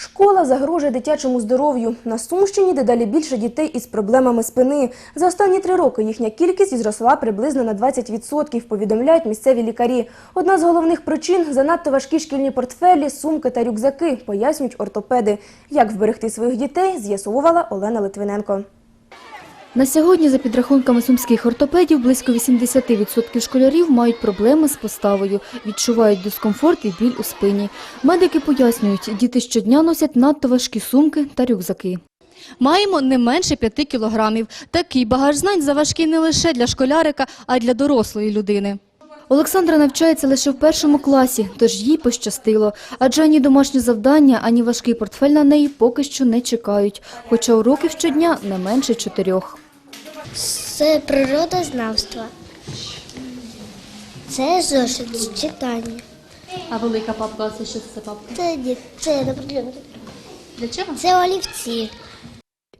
Школа загрожує дитячому здоров'ю. На Сумщині дедалі більше дітей із проблемами спини. За останні три роки їхня кількість зросла приблизно на 20%, повідомляють місцеві лікарі. Одна з головних причин – занадто важкі шкільні портфелі, сумки та рюкзаки, пояснюють ортопеди. Як вберегти своїх дітей, з'ясовувала Олена Литвиненко. На сьогодні, за підрахунками сумських ортопедів, близько 80% школярів мають проблеми з поставою, відчувають дискомфорт і біль у спині. Медики пояснюють, діти щодня носять надто важкі сумки та рюкзаки. Маємо не менше 5 кілограмів. Такий багаж знань заважкий не лише для школярика, а й для дорослої людини. Олександра навчається лише в першому класі, тож їй пощастило. Адже ані домашні завдання, ані важкий портфель на неї поки що не чекають. Хоча уроків щодня не менше чотирьох. Це природознавство. Це зошит з читання. А велика папка, це що це папка? Це, це, наприклад, Для чого? це олівці.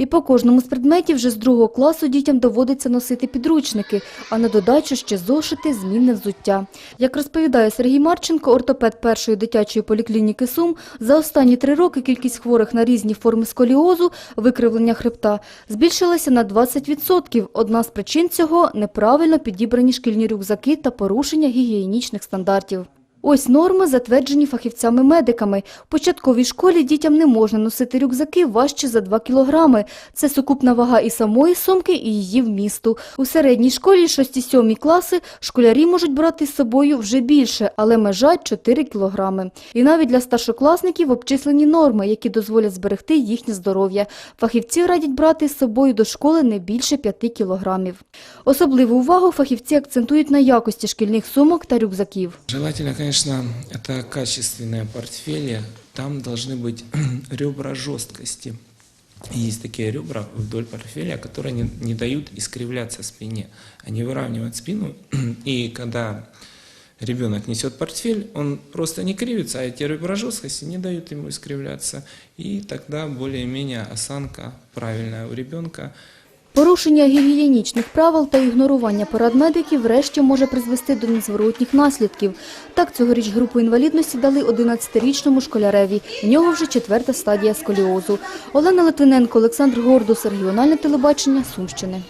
І по кожному з предметів вже з другого класу дітям доводиться носити підручники, а на додачу ще зошити, змінне взуття. Як розповідає Сергій Марченко, ортопед першої дитячої поліклініки Сум, за останні три роки кількість хворих на різні форми сколіозу, викривлення хребта, збільшилася на 20%. Одна з причин цього – неправильно підібрані шкільні рюкзаки та порушення гігієнічних стандартів. Ось норми, затверджені фахівцями-медиками. В початковій школі дітям не можна носити рюкзаки важче за 2 кілограми. Це сукупна вага і самої сумки, і її вмісту. У середній школі 6-7 класи школярі можуть брати з собою вже більше, але межа 4 кілограми. І навіть для старшокласників обчислені норми, які дозволять зберегти їхнє здоров'я. Фахівці радять брати з собою до школи не більше 5 кілограмів. Особливу увагу фахівці акцентують на якості шкільних сумок та рюкзаків. Желательно, конечно, это качественные портфели. Там должны быть ребра жесткости. Есть такие ребра вдоль портфеля, которые не, не дают искривляться спине. Они выравнивают спину, и когда ребенок несет портфель, он просто не кривится, а эти ребра жесткости не дают ему искривляться. И тогда более-менее осанка правильная у ребенка. Порушення гігієнічних правил та ігнорування порад медиків врешті може призвести до незворотніх наслідків. Так, цьогоріч групу інвалідності дали 11-річному школяреві. В нього вже четверта стадія сколіозу. Олена Литвиненко, Олександр Гордус, регіональне телебачення, Сумщини.